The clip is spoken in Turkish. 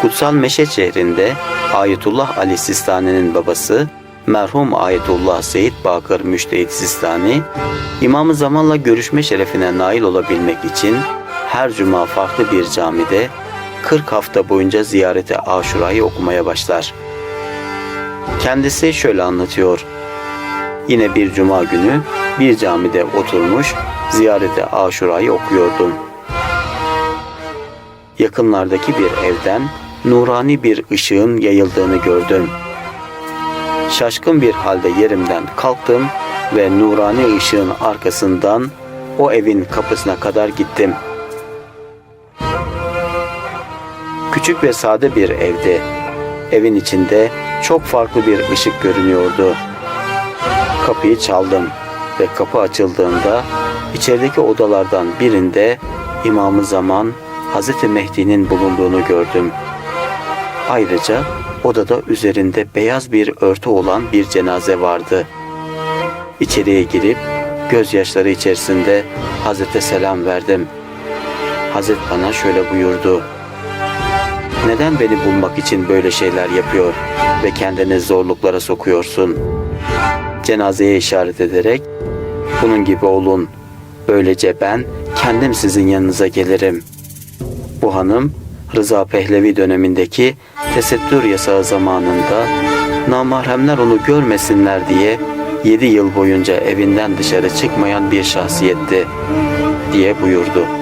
Kutsal Meşet şehrinde Ayetullah Ali Sistani'nin babası merhum Ayetullah Seyyid Bakır Müştehit Sistani, İmam-ı Zaman'la görüşme şerefine nail olabilmek için her cuma farklı bir camide 40 hafta boyunca ziyarete aşurayı okumaya başlar. Kendisi şöyle anlatıyor. Yine bir cuma günü bir camide oturmuş ziyarete aşurayı okuyordum. Yakınlardaki bir evden nurani bir ışığın yayıldığını gördüm. Şaşkın bir halde yerimden kalktım ve nurani ışığın arkasından o evin kapısına kadar gittim. Küçük ve sade bir evdi. Evin içinde çok farklı bir ışık görünüyordu. Kapıyı çaldım ve kapı açıldığında içerideki odalardan birinde İmam-ı Zaman Hazreti Mehdi'nin bulunduğunu gördüm. Ayrıca odada üzerinde beyaz bir örtü olan bir cenaze vardı. İçeriye girip gözyaşları içerisinde Hazrete selam verdim. Hazret bana şöyle buyurdu. Neden beni bulmak için böyle şeyler yapıyor ve kendini zorluklara sokuyorsun? Cenazeye işaret ederek bunun gibi olun. Böylece ben kendim sizin yanınıza gelirim. Bu hanım Rıza Pehlevi dönemindeki tesettür yasağı zamanında namahremler onu görmesinler diye 7 yıl boyunca evinden dışarı çıkmayan bir şahsiyetti diye buyurdu.